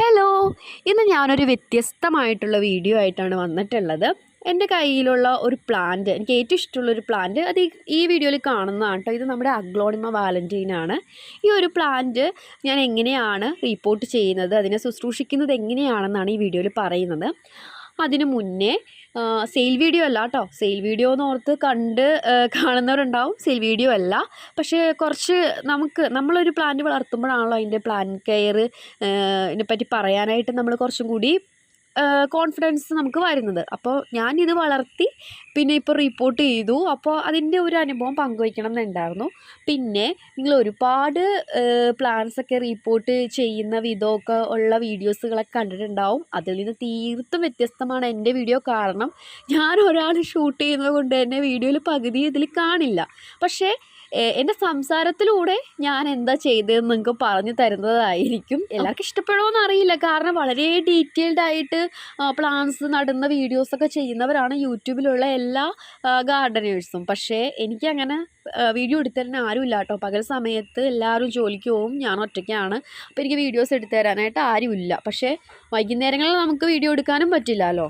Hello. ഇന്ന് ഞാനൊരു വ്യത്യസ്തമായിട്ടുള്ള വീഡിയോ ആയിട്ടാണ് വന്നിട്ടുള്ളത്. എന്റെ കയ്യിലുള്ള ഒരു പ്ലാന്റ് എനിക്ക് ഏറ്റവും ഇഷ്ടമുള്ള ഒരു പ്ലാന്റ് അത് ഈ- വീഡിയോയിൽ കാണുന്നതാണ് കേട്ടോ. ഇത് നമ്മുടെ അഗ്ലോണിമ വാലന്റീനാണ് ഈ ഒരു പ്ലാന്റ് ഞാൻ എങ്ങനെയാണ് റിപ്പോർട്ട് ചെയ്യുന്നത് അതിനെ ശുശ്രൂഷിക്കുന്നത് എങ്ങനെയാണെന്നാണ് ഈ വീഡിയോയിൽ പറയുന്നത്. അതിനു മുന്നേ സെയിൽ വീഡിയോ അല്ല കേട്ടോ സെയിൽ വീഡിയോ എന്ന് ഓർത്ത് കണ്ട് കാണുന്നവരുണ്ടാവും. സെയിൽ വീഡിയോ അല്ല. പക്ഷേ കുറച്ച് നമുക്ക് നമ്മളൊരു പ്ലാന്റ് വളർത്തുമ്പോഴാണല്ലോ അതിന്റെ പ്ലാൻ കെയർ ഇതിനെപ്പറ്റി പറയാനായിട്ട് നമ്മൾ കുറച്ചും കൂടി കോൺഫിഡൻസ് നമുക്ക് വരുന്നത്. അപ്പോൾ ഞാനിത് വളർത്തി പിന്നെ ഇപ്പോൾ റിപ്പോർട്ട് ചെയ്തു. അപ്പോൾ അതിന്റെ ഒരു അനുഭവം പങ്കുവയ്ക്കണം എന്നുണ്ടായിരുന്നു. പിന്നെ നിങ്ങൾ ഒരുപാട് പ്ലാൻസ് ഒക്കെ റിപ്പോർട്ട് ചെയ്യുന്ന വിധമൊക്കെ ഉള്ള വീഡിയോസുകളൊക്കെ കണ്ടിട്ടുണ്ടാവും. അതിൽ നിന്ന് തീർത്തും വ്യത്യസ്തമാണ് എന്റെ വീഡിയോ കാരണം ഞാൻ ഒരാൾ ഷൂട്ട് ചെയ്യുന്നത് കൊണ്ട് തന്നെ വീഡിയോയിൽ പകുതി ഇതിൽ കാണില്ല. പക്ഷേ എന്റെ സംസാരത്തിലൂടെ ഞാൻ എന്താ ചെയ്തതെന്ന് നിങ്ങൾക്ക് പറഞ്ഞു തരുന്നതായിരിക്കും. എല്ലാവർക്കും ഇഷ്ടപ്പെടുമോയെന്ന് അറിയില്ല. കാരണം വളരെ ഡീറ്റെയിൽഡ് ആയിട്ട് പ്ലാന്റ്സ് നടുന്ന വീഡിയോസൊക്കെ ചെയ്യുന്നവരാണ് യൂട്യൂബിലുള്ള എല്ലാ ഗാർഡനേഴ്സും. പക്ഷേ എനിക്കങ്ങനെ വീഡിയോ എടുത്തരാൻ ആരുമില്ല കേട്ടോ. പകൽ സമയത്ത് എല്ലാവരും ജോലിക്ക് പോവും. ഞാൻ ഒറ്റയ്ക്കാണ്. അപ്പോൾ എനിക്ക് വീഡിയോസ് എടുത്തു തരാനായിട്ട് ആരുമില്ല. പക്ഷേ വൈകുന്നേരങ്ങളിൽ നമുക്ക് വീഡിയോ എടുക്കാനും പറ്റില്ലല്ലോ.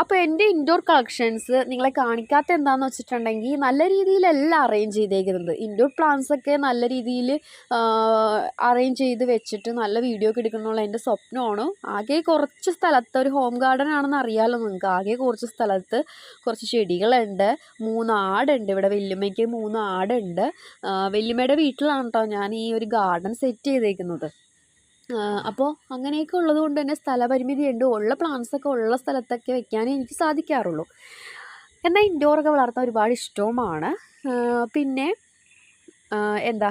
അപ്പോൾ എന്റെ ഇൻഡോർ കളക്ഷൻസ് നിങ്ങളെ കാണിക്കാത്ത എന്താണെന്ന് വെച്ചിട്ടുണ്ടെങ്കിൽ നല്ല രീതിയിലല്ല അറേഞ്ച് ചെയ്തേക്കുന്നത്. ഇൻഡോർ പ്ലാന്റ്സ് ഒക്കെ നല്ല രീതിയിൽ അറേഞ്ച് ചെയ്ത് വെച്ചിട്ട് നല്ല വീഡിയോ ഒക്കെ എടുക്കണമെന്നുള്ള എന്റെ സ്വപ്നമാണ്. ആകെ കുറച്ച് സ്ഥലത്ത് ഒരു ഹോം ഗാർഡൻ ആണെന്ന് അറിയാമല്ലോ നിങ്ങൾക്ക്. ആകെ കുറച്ച് സ്ഥലത്ത് കുറച്ച് ചെടികളുണ്ട്. മൂന്ന് ആടുണ്ട് ഇവിടെ വല്യമ്മയ്ക്ക് മൂന്ന് ആടുണ്ട്. ആ, വല്യമ്മയുടെ വീട്ടിലാണ് കേട്ടോ ഞാൻ ഈ ഒരു ഗാർഡൻ സെറ്റ് ചെയ്തേക്കുന്നത്. അപ്പോൾ അങ്ങനെയൊക്കെ ഉള്ളത് കൊണ്ട് തന്നെ സ്ഥലപരിമിതി ഉണ്ട്. ഉള്ള പ്ലാന്റ്സൊക്കെ ഉള്ള സ്ഥലത്തൊക്കെ വെക്കാനേ എനിക്ക് സാധിക്കാറുള്ളൂ. എന്നാൽ ഇൻഡോറൊക്കെ വളർത്താൻ ഒരുപാട് ഇഷ്ടവുമാണ്. പിന്നെ എന്താ?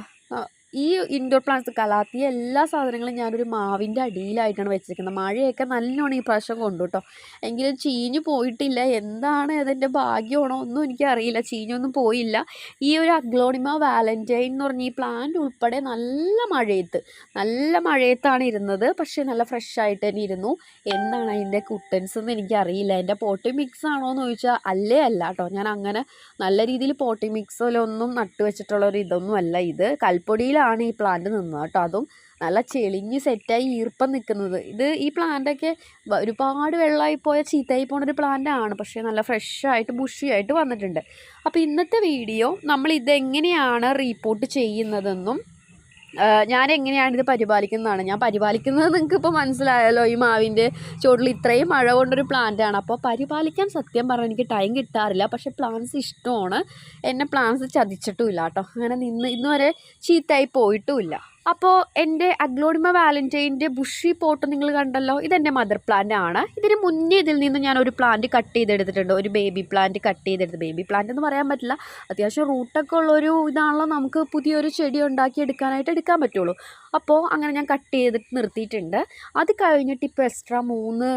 ഈ ഇൻഡോർ പ്ലാന്റ്സ് കലാത്തിയ എല്ലാ സാധനങ്ങളും ഞാനൊരു മാവിന്റെ അടിയിലായിട്ടാണ് വെച്ചിരിക്കുന്നത്. മഴയൊക്കെ നല്ലോണം ഈ പ്രാവശ്യം കൊണ്ടു കേട്ടോ എങ്കിലും ചീഞ്ഞു പോയിട്ടില്ല. എന്താണ് അതിന്റെ ഭാഗ്യമാണോ ഒന്നും എനിക്കറിയില്ല. ചീഞ്ഞൊന്നും പോയില്ല. ഈ ഒരു അഗ്ലോണിമ വാലന്റൈൻ എന്ന് പറഞ്ഞ ഈ പ്ലാന്റ് ഉൾപ്പെടെ നല്ല മഴയത്ത് നല്ല മഴയത്താണ് ഇരുന്നത്. പക്ഷേ നല്ല ഫ്രഷ് ആയിട്ട് തന്നെ ഇരുന്നു. എന്താണ് അതിന്റെ കുട്ടൻസ് എന്ന് എനിക്കറിയില്ല. എന്റെ പോട്ടി മിക്സ് ആണോ എന്ന് ചോദിച്ചാൽ അല്ലേ അല്ല കേട്ടോ ഞാൻ അങ്ങനെ നല്ല രീതിയിൽ പോട്ടി മിക്സിലൊന്നും നട്ടുവെച്ചിട്ടുള്ള ഒരു ഇതൊന്നും അല്ല ഇത്. കൽപ്പൊടിയിലാണ് ഈ പ്ലാന്റ് നിന്നത് കേട്ടോ. അതും നല്ല ചെളിഞ്ഞ് സെറ്റായി ഈർപ്പം നിൽക്കുന്നത് ഇത് ഈ പ്ലാന്റൊക്കെ ഒരുപാട് വെള്ളമായി പോയ ചീത്തയായി പോണ ഒരു പ്ലാന്റാണ് പക്ഷേ നല്ല ഫ്രഷായിട്ട് ബുഷിയായിട്ട് ബുഷി വന്നിട്ടുണ്ട്. അപ്പോൾ ഇന്നത്തെ വീഡിയോ നമ്മൾ ഇതെങ്ങനെയാണ് റീപ്പോർട്ട് ചെയ്യുന്നതെന്നും ഞാൻ എങ്ങനെയാണ് ഇത് പരിപാലിക്കുന്നതാണ്? ഞാൻ പരിപാലിക്കുന്നത് നിങ്ങൾക്ക് ഇപ്പോൾ മനസ്സിലായല്ലോ ഈ മാവിന്റെ ചുവട്ടിൽ ഇത്രയും മഴ കൊണ്ടൊരു പ്ലാന്റ് ആണ്. അപ്പോൾ പരിപാലിക്കാൻ സത്യം പറഞ്ഞാൽ എനിക്ക് ടൈം കിട്ടാറില്ല. പക്ഷേ പ്ലാന്റ്സ് ഇഷ്ടമാണ്. എന്നെ പ്ലാന്റ്സ് ചതിച്ചിട്ടുമില്ല കേട്ടോ. അങ്ങനെ നിന്ന് ഇന്ന് വരെ ചീത്തയായി പോയിട്ടുമില്ല അപ്പോൾ എന്റെ അഗ്ലോണിമ വാലന്റൈന്റെ ബുഷി പോട്ട് നിങ്ങൾ കണ്ടല്ലോ ഇതെന്റെ മദർ പ്ലാന്റ് ആണ്. ഇതിന് മുന്നേ ഇതിൽ നിന്ന് ഞാൻ ഒരു പ്ലാന്റ് കട്ട് ചെയ്തെടുത്തിട്ടുണ്ട്. ഒരു ബേബി പ്ലാന്റ് കട്ട് ചെയ്തെടുത്ത്. ബേബി പ്ലാന്റ് എന്ന് പറയാൻ പറ്റില്ല. അത്യാവശ്യം റൂട്ടൊക്കെ ഉള്ളൊരു ഇതാണല്ലോ നമുക്ക് പുതിയൊരു ചെടി ഉണ്ടാക്കി എടുക്കാനായിട്ട് എടുക്കാൻ പറ്റുള്ളൂ. അപ്പോൾ അങ്ങനെ ഞാൻ കട്ട് ചെയ്തിട്ട് നിർത്തിയിട്ടുണ്ട്. അത് കഴിഞ്ഞിട്ട് ഇപ്പോൾ എക്സ്ട്രാ മൂന്ന്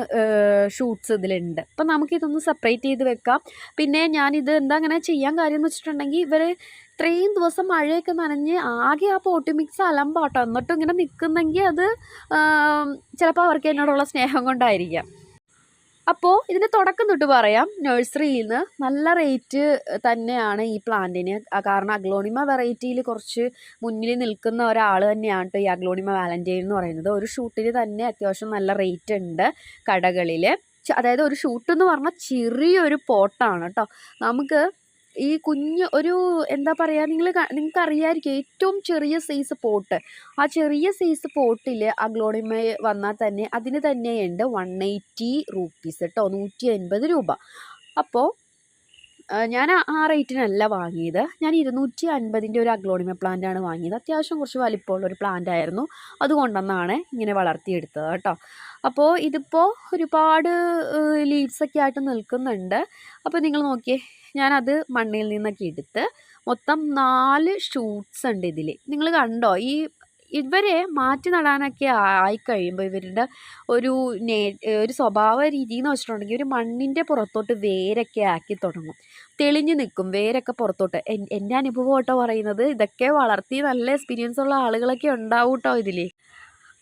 ഷൂട്ട്സ് ഇതിലുണ്ട്. അപ്പോൾ നമുക്കിതൊന്ന് സെപ്പറേറ്റ് ചെയ്ത് വെക്കാം. പിന്നെ ഞാനിത് എന്താ അങ്ങനെ ചെയ്യാൻ കാര്യം എന്ന് വെച്ചിട്ടുണ്ടെങ്കിൽ ഇവർ ഇത്രയും ദിവസം മഴയൊക്കെ നനഞ്ഞ് ആകെ ആ പോട്ടി മിക്സ് അലമ്പാട്ടോ. എന്നിട്ടും ഇങ്ങനെ നിൽക്കുന്നെങ്കിൽ അത് ചിലപ്പോൾ അവർക്ക് എന്നോടുള്ള സ്നേഹം കൊണ്ടായിരിക്കാം. അപ്പോൾ ഇതിന്റെ തുടക്കം തൊട്ട് പറയാം. നഴ്സറിയിൽ നിന്ന് നല്ല റേറ്റ് തന്നെയാണ് ഈ പ്ലാന്റിന്. കാരണം അഗ്ലോണിമ വെറൈറ്റിയിൽ കുറച്ച് മുന്നിൽ നിൽക്കുന്ന ഒരാൾ തന്നെയാണ് ഈ അഗ്ലോണിമ വാലന്റൈൻ എന്ന് പറയുന്നത്. ഒരു ഷൂട്ടിന് തന്നെ അത്യാവശ്യം നല്ല റേറ്റ് ഉണ്ട് കടകളിൽ അതായത് ഒരു ഷൂട്ട് എന്ന് പറഞ്ഞാൽ ചെറിയൊരു പോട്ടാണ് കേട്ടോ നമുക്ക് ഈ കുഞ്ഞ് ഒരു എന്താ പറയുക നിങ്ങൾ നിങ്ങൾക്ക് അറിയാമായിരിക്കും ഏറ്റവും ചെറിയ സൈസ് പോട്ട്. ആ ചെറിയ സൈസ് പോട്ടിൽ അഗ്ലോണിമ വന്നാൽ തന്നെ അതിന് തന്നെയുണ്ട് വൺ എയ്റ്റി റുപ്പീസ് കേട്ടോ നൂറ്റി അൻപത് രൂപ അപ്പോൾ ഞാൻ ആ- റേറ്റിനല്ല വാങ്ങിയത്. ഞാൻ ഇരുന്നൂറ്റി അൻപതിന്റെ ഒരു അഗ്ലോണിമ പ്ലാന്റ് ആണ് വാങ്ങിയത്. അത്യാവശ്യം കുറച്ച് വലിപ്പമുള്ള ഒരു പ്ലാന്റ് ആയിരുന്നു. അതുകൊണ്ടെന്നാണ് ഇങ്ങനെ വളർത്തിയെടുത്തത് കേട്ടോ. അപ്പോൾ ഇതിപ്പോൾ ഒരുപാട് ലീവ്സൊക്കെ ആയിട്ട് നിൽക്കുന്നുണ്ട്. അപ്പോൾ നിങ്ങൾ നോക്കിയേ ഞാനത് മണ്ണിൽ നിന്നൊക്കെ എടുത്ത് മൊത്തം നാല് ഷൂട്ട്സ് ഉണ്ട് ഇതിൽ നിങ്ങൾ കണ്ടോ? ഈ ഇവരെ മാറ്റി നടാനൊക്കെ ആയി കഴിയുമ്പോൾ ഇവരുടെ ഒരു നേ ഒരു സ്വഭാവ രീതി എന്ന് വെച്ചിട്ടുണ്ടെങ്കിൽ ഒരു മണ്ണിന്റെ പുറത്തോട്ട് വേരൊക്കെ ആക്കി തുടങ്ങും. തെളിഞ്ഞു നിൽക്കും വേരൊക്കെ പുറത്തോട്ട്. എൻ- എന്റെ അനുഭവം കേട്ടോ പറയുന്നത്. ഇതൊക്കെ വളർത്തി നല്ല എക്സ്പീരിയൻസ് ഉള്ള ആളുകളൊക്കെ ഉണ്ടാവും കേട്ടോ ഇതിൽ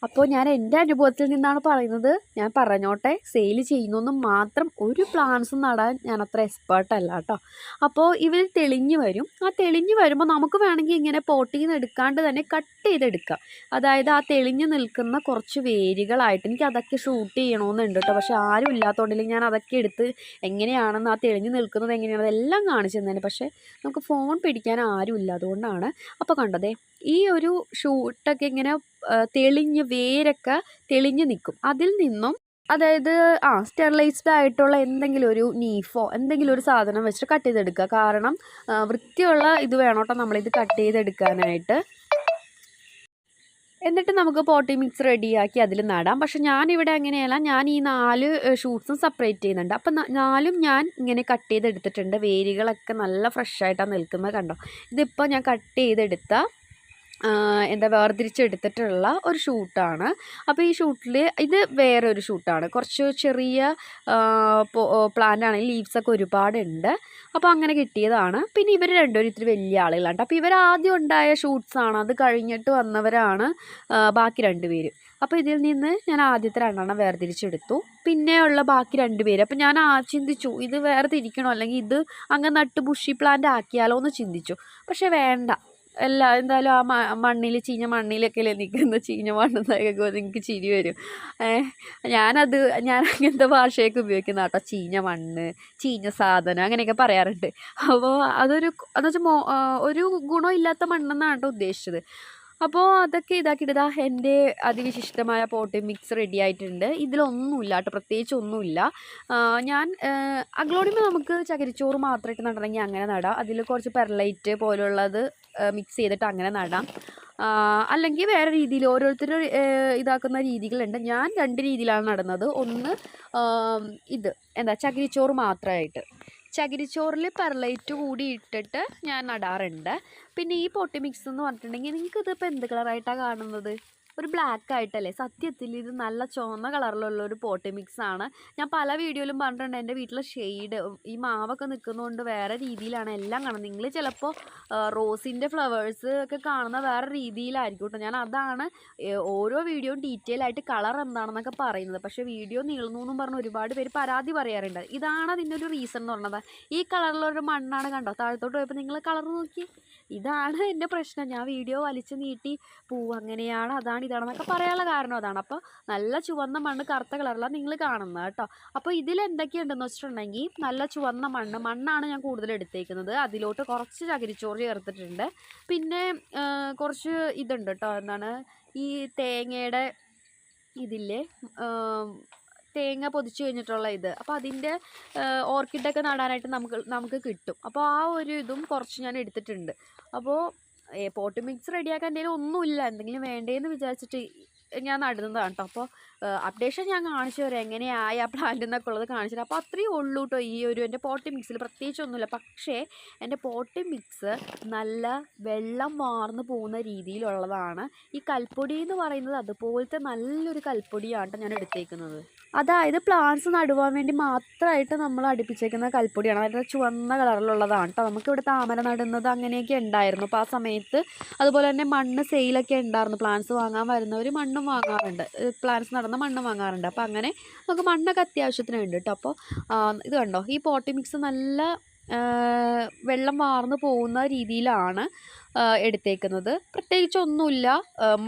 അപ്പോൾ ഞാൻ എന്റെ അനുഭവത്തിൽ നിന്നാണ് പറയുന്നത്. ഞാൻ പറഞ്ഞോട്ടെ സെയിൽ ചെയ്യുന്നൊന്നും മാത്രം ഒരു പ്ലാന്റ്സും നടാൻ ഞാൻ അത്ര എക്സ്പേർട്ട് അല്ല കേട്ടോ അപ്പോൾ ഇവർ തെളിഞ്ഞു വരും. ആ തെളിഞ്ഞു വരുമ്പോൾ നമുക്ക് വേണമെങ്കിൽ ഇങ്ങനെ പോട്ടിൽ നിന്ന് എടുക്കാണ്ട് തന്നെ കട്ട് ചെയ്തെടുക്കാം. അതായത് ആ തെളിഞ്ഞു നിൽക്കുന്ന കുറച്ച് വേരുകളായിട്ട് എനിക്ക് അതൊക്കെ ഷൂട്ട് ചെയ്യണമെന്നുണ്ട് കേട്ടോ പക്ഷേ ആരും ഇല്ലാത്തതുകൊണ്ടില്ല ഞാൻ അതൊക്കെ എടുത്ത് എങ്ങനെയാണെന്ന് ആ തെളിഞ്ഞു നിൽക്കുന്നത് എങ്ങനെയാണ് അതെല്ലാം കാണിച്ചു തന്നെ പക്ഷേ നമുക്ക് ഫോൺ പിടിക്കാൻ ആരും ഇല്ല അതുകൊണ്ടാണ്. അപ്പോൾ കണ്ടതേ ഈ ഒരു ഷൂട്ടൊക്കെ ഇങ്ങനെ തെളിഞ്ഞ് വേരൊക്കെ തെളിഞ്ഞ് നിൽക്കും. അതിൽ നിന്നും അതായത് ആ സ്റ്റെറിലൈസ്ഡ് ആയിട്ടുള്ള എന്തെങ്കിലും ഒരു നീഫോ എന്തെങ്കിലും ഒരു സാധനം വെച്ചിട്ട് കട്ട് ചെയ്തെടുക്കുക. കാരണം വൃത്തിയുള്ള ഇത് വേണോട്ടോ നമ്മളിത് കട്ട് ചെയ്തെടുക്കാനായിട്ട്. എന്നിട്ട് നമുക്ക് പോട്ടി മിക്സ് റെഡിയാക്കി അതിൽ നടാം. പക്ഷെ ഞാനിവിടെ അങ്ങനെയല്ല. ഞാൻ ഈ നാല് ഷൂട്ട്സും സെപ്പറേറ്റ് ചെയ്യുന്നുണ്ട്. അപ്പം നാലും ഞാൻ ഇങ്ങനെ കട്ട് ചെയ്തെടുത്തിട്ടുണ്ട്. വേരുകളൊക്കെ നല്ല ഫ്രഷ് ആയിട്ടാണ് നിൽക്കുന്നത് കണ്ടോ? ഇതിപ്പോൾ ഞാൻ കട്ട് ചെയ്തെടുത്ത എന്താ വേർതിരിച്ചെടുത്തിട്ടുള്ള ഒരു ഷൂട്ടാണ്. അപ്പോൾ ഈ ഷൂട്ടിൽ ഇത് ഒരു ഷൂട്ടാണ്. കുറച്ച് ചെറിയ പ്ലാന്റ് ആണെങ്കിൽ ലീവ്സൊക്കെ ഒരുപാടുണ്ട്. അപ്പോൾ അങ്ങനെ കിട്ടിയതാണ്. പിന്നെ ഇവർ രണ്ടുപേരും ഇത്തിരി വലിയ ആളുകളാണ്. അപ്പോൾ ഇവർ ആദ്യം ഉണ്ടായ ഷൂട്ട്സാണ്. അത് കഴിഞ്ഞിട്ട് വന്നവരാണ് ബാക്കി രണ്ടുപേരും അപ്പോൾ ഇതിൽ നിന്ന് ഞാൻ ആദ്യത്തെ രണ്ടെണ്ണം വേർതിരിച്ചെടുത്തു. പിന്നെയുള്ള ബാക്കി രണ്ട് പേര്. അപ്പോൾ ഞാൻ ആ ചിന്തിച്ചു ഇത് വേറെ വേർതിരിക്കണോ? അല്ലെങ്കിൽ ഇത് അങ്ങ് നട്ട് ബുഷി പ്ലാന്റ് ആക്കിയാലോ എന്ന് ചിന്തിച്ചു. പക്ഷേ വേണ്ട. എല്ലാ എന്തായാലും ആ മണ്ണിൽ ചീഞ്ഞ മണ്ണിലൊക്കെ അല്ലേ നിൽക്കുന്ന ചീഞ്ഞ മണ്ണെന്നൊക്കെ നിങ്ങൾക്ക് ചിരി വരും. ഞാനത് ഞാൻ അങ്ങനത്തെ ഭാഷയൊക്കെ ഉപയോഗിക്കുന്ന കേട്ടോ ചീഞ്ഞ മണ്ണ് ചീഞ്ഞ സാധനം അങ്ങനെയൊക്കെ പറയാറുണ്ട്. അപ്പോൾ അതൊരു എന്താ വെച്ചാൽ ഒരു ഗുണമില്ലാത്ത മണ്ണെന്നാണ് കേട്ടോ ഉദ്ദേശിച്ചത്. അപ്പോൾ അതൊക്കെ ഇതാക്കിയിട്ട് ഇതാ എന്റെ അതിവിശിഷ്ടമായ പോട്ടി മിക്സ് റെഡി ആയിട്ടുണ്ട്. ഇതിലൊന്നുമില്ല കേട്ടോ പ്രത്യേകിച്ച് ഒന്നുമില്ല. ഞാൻ അഗ്ലോണിമ നമുക്ക് ചകിരിച്ചോറ് മാത്രമായിട്ട് നടണമെങ്കിൽ അങ്ങനെ നടാം. അതിൽ കുറച്ച് പെർലൈറ്റ് പോലുള്ളത് മിക്സ് ചെയ്തിട്ട് അങ്ങനെ നടാം. അല്ലെങ്കിൽ വേറെ രീതിയിൽ ഓരോരുത്തർ ഇതാക്കുന്ന രീതികളുണ്ട്. ഞാൻ രണ്ട് രീതിയിലാണ് നടന്നത്. ഒന്ന് ഇത് എന്താ ചകിരിച്ചോറ് മാത്രമായിട്ട്. ചകിരിച്ചോറിൽ പെർലൈറ്റ് കൂടി ഇട്ടിട്ട് ഞാൻ നടാറുണ്ട്. പിന്നെ ഈ പൊട്ടി മിക്സ് എന്ന് പറഞ്ഞിട്ടുണ്ടെങ്കിൽ നിങ്ങൾക്കിതിപ്പോൾ എന്ത് കളറായിട്ടാണ് കാണുന്നത്? ഒരു ബ്ലാക്ക് ആയിട്ടല്ലേ? സത്യത്തിൽ ഇത് നല്ല ചുവന്ന കളറിലുള്ള ഒരു പോട്ടി മിക്സ് ആണ്. ഞാൻ പല വീഡിയോയിലും പറഞ്ഞിട്ടുണ്ട് എന്റെ വീട്ടിലെ ഷെയ്ഡ് ഈ മാവൊക്കെ നിൽക്കുന്നതുകൊണ്ട് വേറെ രീതിയിലാണ് എല്ലാം കാണുന്നത്. നിങ്ങൾ ചിലപ്പോൾ റോസിന്റെ ഫ്ലവേഴ്സ് ഒക്കെ കാണുന്ന വേറെ രീതിയിലായിരിക്കും കേട്ടോ ഞാൻ അതാണ് ഓരോ വീഡിയോയും ഡീറ്റെയിൽ ആയിട്ട് കളർ എന്താണെന്നൊക്കെ പറയുന്നത്. പക്ഷേ വീഡിയോ നീളുന്നു എന്നും പറഞ്ഞ് ഒരുപാട് പേര് പരാതി പറയാറുണ്ട്. ഇതാണ് അതിന്റെ ഒരു റീസൺ എന്ന് പറഞ്ഞത്. ഈ കളറിലൊരു മണ്ണാണ് കണ്ടോ? താഴത്തോട്ട് പോയപ്പോൾ നിങ്ങൾ കളർ നോക്കി. ഇതാണ് എന്റെ പ്രശ്നം. ഞാൻ വീഡിയോ വലിച്ചു നീട്ടി പൂ അങ്ങനെയാണ് അതാണ് ഇതാണെന്നൊക്കെ പറയാനുള്ള കാരണം അതാണ്. അപ്പോൾ നല്ല ചുവന്ന മണ്ണ് കറുത്ത കളറിലാണ് നിങ്ങൾ കാണുന്നത് കേട്ടോ. അപ്പോൾ ഇതിൽ എന്തൊക്കെയുണ്ടെന്ന് വെച്ചിട്ടുണ്ടെങ്കിൽ നല്ല ചുവന്ന മണ്ണ് മണ്ണാണ് ഞാൻ കൂടുതൽ എടുത്തേക്കുന്നത്. അതിലോട്ട് കുറച്ച് ചകിരിച്ചോറ് ചേർത്തിട്ടുണ്ട്. പിന്നെ കുറച്ച് ഇതുണ്ട് കേട്ടോ. എന്താണ് ഈ തേങ്ങയുടെ ഇതില്ലേ? തേങ്ങ പൊതിച്ച് കഴിഞ്ഞിട്ടുള്ള ഇത്. അപ്പോൾ അതിന്റെ ഓർക്കിഡൊക്കെ നടാനായിട്ട് നമുക്ക് നമുക്ക് കിട്ടും. അപ്പോൾ ആ ഒരു ഇതും കുറച്ച് ഞാൻ എടുത്തിട്ടുണ്ട്. അപ്പോൾ പോട്ട് മിക്സ് റെഡിയാക്കാൻ എന്തെങ്കിലും ഒന്നുമില്ല. എന്തെങ്കിലും വേണ്ടേന്ന് വിചാരിച്ചിട്ട് ഞാൻ നടുന്നതാണ് കേട്ടോ. അപ്പോൾ അപ്ഡേഷൻ ഞാൻ കാണിച്ചു തരാം. എങ്ങനെയായി ആ പ്ലാന്റ് എന്നൊക്കെ ഉള്ളത് കാണിച്ചു തരാം. അപ്പോൾ അത്രയും ഉള്ളൂ കേട്ടോ ഈ ഒരു എന്റെ പോട്ടി മിക്സിൽ പ്രത്യേകിച്ച് ഒന്നുമില്ല. പക്ഷേ എന്റെ പോട്ടി മിക്സ് നല്ല വെള്ളം വാർന്നു പോകുന്ന രീതിയിലുള്ളതാണ്. ഈ കൽപ്പൊടി എന്ന് പറയുന്നത് അതുപോലത്തെ നല്ലൊരു കൽപ്പൊടിയാണ് ട്ടോ ഞാൻ എടുത്തേക്കുന്നത്. അതായത് പ്ലാന്റ്സ് നടുവാൻ വേണ്ടി മാത്രമായിട്ട് നമ്മൾ അടുപ്പിച്ചേക്കുന്ന കൽപ്പൊടിയാണ്. അതായത് ചുവന്ന കളറിലുള്ളതാണ് കേട്ടോ നമുക്കിവിടെ താമര നടുന്നത് അങ്ങനെയൊക്കെ ഉണ്ടായിരുന്നു. അപ്പോൾ ആ സമയത്ത് അതുപോലെ തന്നെ മണ്ണ് സെയിലൊക്കെ ഉണ്ടായിരുന്നു. പ്ലാന്റ്സ് വാങ്ങാൻ വരുന്നവർ മണ്ണും വാങ്ങാറുണ്ട്. പ്ലാന്റ്സ് നടന്ന മണ്ണും വാങ്ങാറുണ്ട്. അപ്പോൾ അങ്ങനെ നമുക്ക് മണ്ണൊക്കെ അത്യാവശ്യത്തിനുണ്ട് കേട്ടോ അപ്പോൾ ഇത് കണ്ടോ? ഈ പോട്ടി മിക്സ് നല്ല വെള്ളം വാർന്നു പോകുന്ന രീതിയിലാണ് എടുത്തേക്കുന്നത്. പ്രത്യേകിച്ച് ഒന്നുമില്ല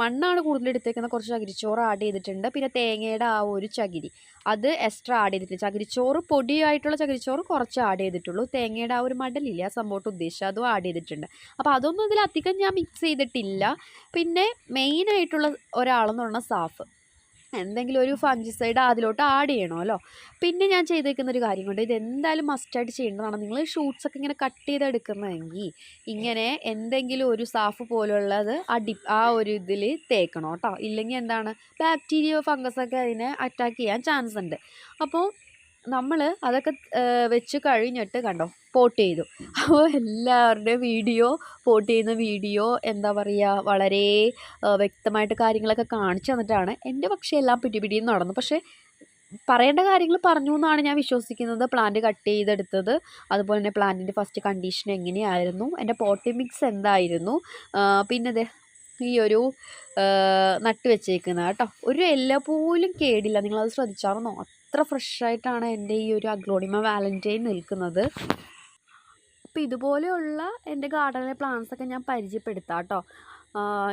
മണ്ണാണ് കൂടുതൽ എടുത്തേക്കുന്നത്. കുറച്ച് ചകിരിച്ചോറ് ആഡ് ചെയ്തിട്ടുണ്ട്. പിന്നെ തേങ്ങയുടെ ആ ഒരു ചകിരി. അത് എക്സ്ട്രാ ആഡ് ചെയ്തിട്ടുണ്ട് ചകിരിച്ചോറ് പൊടിയായിട്ടുള്ള ചകിരിച്ചോറ് കുറച്ച് ആഡ് ചെയ്തിട്ടുള്ളൂ. തേങ്ങയുടെ ആ ഒരു മടലില്ല സംഭവത്ത് ഉദ്ദേശിച്ചത് അതും ആഡ് ചെയ്തിട്ടുണ്ട്. അപ്പോൾ അതൊന്നും ഇതിലധികം ഞാൻ മിക്സ് ചെയ്തിട്ടില്ല. പിന്നെ മെയിനായിട്ടുള്ള ഒരാളെന്ന് പറഞ്ഞാൽ സാഫ്. എന്തെങ്കിലും ഒരു ഫംഗിസൈഡ് അതിലോട്ട് ആഡ് ചെയ്യണമല്ലോ പിന്നെ ഞാൻ ചെയ്തേക്കുന്ന ഒരു കാര്യം കൊണ്ട് ഇത് എന്തായാലും മസ്റ്റായിട്ട് ചെയ്യേണ്ടതാണ്. നിങ്ങൾ ഷൂട്ട്സ് ഒക്കെ ഇങ്ങനെ കട്ട് ചെയ്തെടുക്കുന്നതെങ്കിൽ ഇങ്ങനെ എന്തെങ്കിലും ഒരു സാഫ് പോലുള്ളത് ഡിപ്പ് ആ ഒരു ഇതിൽ തേക്കണം കേട്ടോ. ഇല്ലെങ്കിൽ എന്താണ്? ബാക്ടീരിയ ഫംഗസ് ഒക്കെ അതിനെ അറ്റാക്ക് ചെയ്യാൻ ചാൻസ് ഉണ്ട്. അപ്പോൾ നമ്മൾ അതൊക്കെ വെച്ച് കഴിഞ്ഞിട്ട് കണ്ടോ പോട്ട് ചെയ്തു. അപ്പോൾ എല്ലാവരുടെയും വീഡിയോ പോട്ട് ചെയ്യുന്ന വീഡിയോ എന്താ പറയുക വളരെ വ്യക്തമായിട്ട് കാര്യങ്ങളൊക്കെ കാണിച്ചു തന്നിട്ടാണ് എന്റെ പക്ഷേ എല്ലാം പിടി പിടിയും നടന്നു. പക്ഷേ പറയേണ്ട കാര്യങ്ങൾ പറഞ്ഞു എന്നാണ് ഞാൻ വിശ്വസിക്കുന്നത്. പ്ലാന്റ് കട്ട് ചെയ്തെടുത്തത്. അതുപോലെ തന്നെ പ്ലാന്റിന്റെ ഫസ്റ്റ് കണ്ടീഷൻ എങ്ങനെയായിരുന്നു? എന്റെ പോട്ടി മിക്സ് എന്തായിരുന്നു? പിന്നെ ഈ ഒരു നട്ട് വെച്ചേക്കുന്ന കേട്ടോ. ഒരു എല്ലാ പോലും കേടില്ല. നിങ്ങളത് ശ്രദ്ധിച്ചാർന്നോ അത്ര ഫ്രഷായിട്ടാണ് എന്റെ ഈ ഒരു അഗ്ലോണിമ വാലന്റൈൻ നിൽക്കുന്നത്. അപ്പോൾ ഇതുപോലെയുള്ള എന്റെ ഗാർഡനിലെ പ്ലാന്റ്സൊക്കെ ഞാൻ പരിചയപ്പെടുത്താം കേട്ടോ.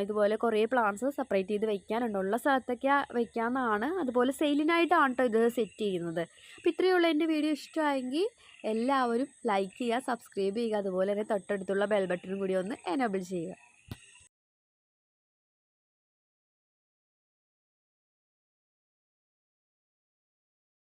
ഇതുപോലെ കുറേ പ്ലാന്റ്സ് സെപ്പറേറ്റ് ചെയ്ത് വെക്കാനുണ്ട്. ഉള്ള സ്ഥലത്തൊക്കെ വെക്കാമെന്നാണ് അതുപോലെ സെയിലിനായിട്ടാണ് കേട്ടോ ഇത് സെറ്റ് ചെയ്യുന്നത്. അപ്പോൾ ഇത്രയുള്ള എന്റെ വീഡിയോ ഇഷ്ടമായെങ്കിൽ എല്ലാവരും ലൈക്ക് ചെയ്യുക സബ്സ്ക്രൈബ് ചെയ്യുക. അതുപോലെ തന്നെ തൊട്ടടുത്തുള്ള ബെൽ ബട്ടണും കൂടി ഒന്ന് എനേബിൾ ചെയ്യുക.